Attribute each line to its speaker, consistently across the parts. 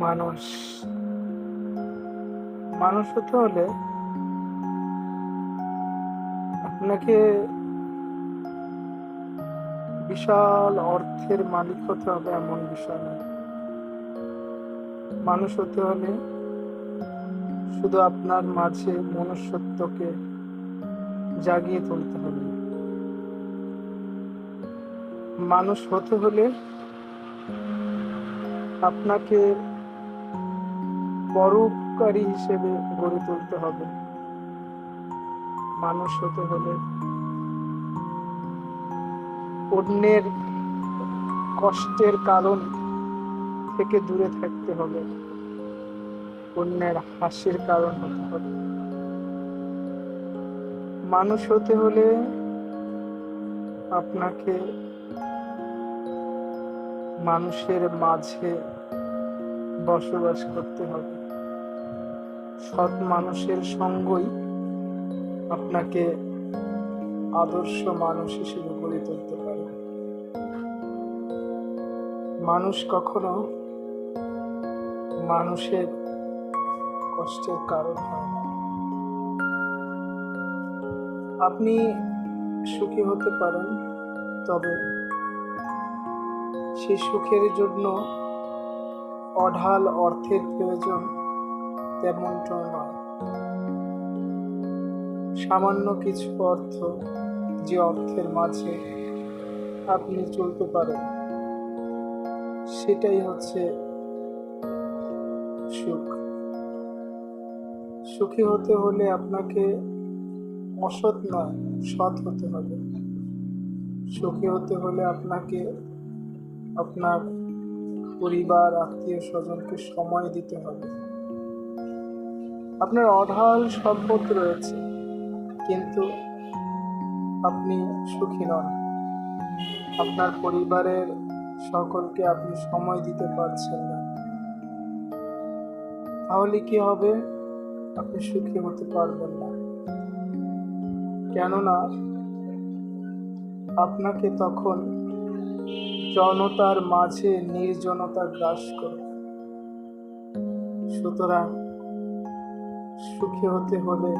Speaker 1: মানুষ। মানুষ হতে হলে আপনাকে বিশাল অর্থের মালিক হতে হবে এমন বিষয় নয় মানুষ হতে হলে শুধু আপনার মাঝে মনুষ্যত্বকে জাগিয়ে তুলতে হবে। মানুষ হতে হলে আপনাকে পরোপকারী হিসেবে গড়ে তুলতে হবে। মানুষ হতে হলে অন্যের কষ্টের কারণ থেকে দূরে থাকতে হবে। অন্যের হাসির কারণ হতে হবে। মানুষ হতে হলে আপনাকে মানুষের মাঝে বসবাস করতে হবে। সৎ মানুষের সঙ্গই আপনাকে আদর্শ মানুষ হিসেবে গড়ে তুলতে পারে। মানুষ কখনো মানুষের কষ্টের কারণ হয় না। আপনি সুখী হতে পারেন, তবে সেই সুখের জন্য অঢাল অর্থের প্রয়োজন তেমনটা নয়। সামান্য কিছু অর্থ যে অর্থের মাঝে আপনি চলতে পারেন, সেটাই হচ্ছে সুখ। সুখী হতে হলে আপনাকে অসৎ নয়, সৎ হতে হবে। সুখী হতে হলে আপনাকে আপনার পরিবার আত্মীয় স্বজনকে সময় দিতে হবে। আপনার অঢাল সম্পদ রয়েছে, কিন্তু আপনি সুখী নন। আপনার পরিবারের সকলকে আপনি সময় দিতে পারছেন না। তাহলে কি হবে? আপনি সুখী হতে পারবেন না। কেননা, আপনাকে তখন জনতার মাঝে নির্জনতা গ্রাস করে। সুতরাং সুখী হতে হলে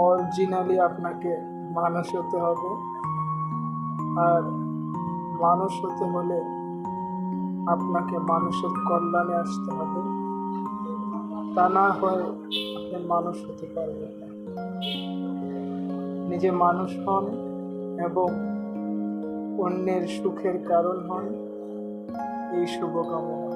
Speaker 1: অরিজিনালি আপনাকে মানুষ হতে হবে। আর মানুষ হতে হলে আপনাকে মানুষের কল্যাণে আসতে হবে। তা না হয় আপনি মানুষ হতে পারবেন না। নিজে মানুষ হন এবং অন্যের সুখের কারণ হন এই শুভকামনা।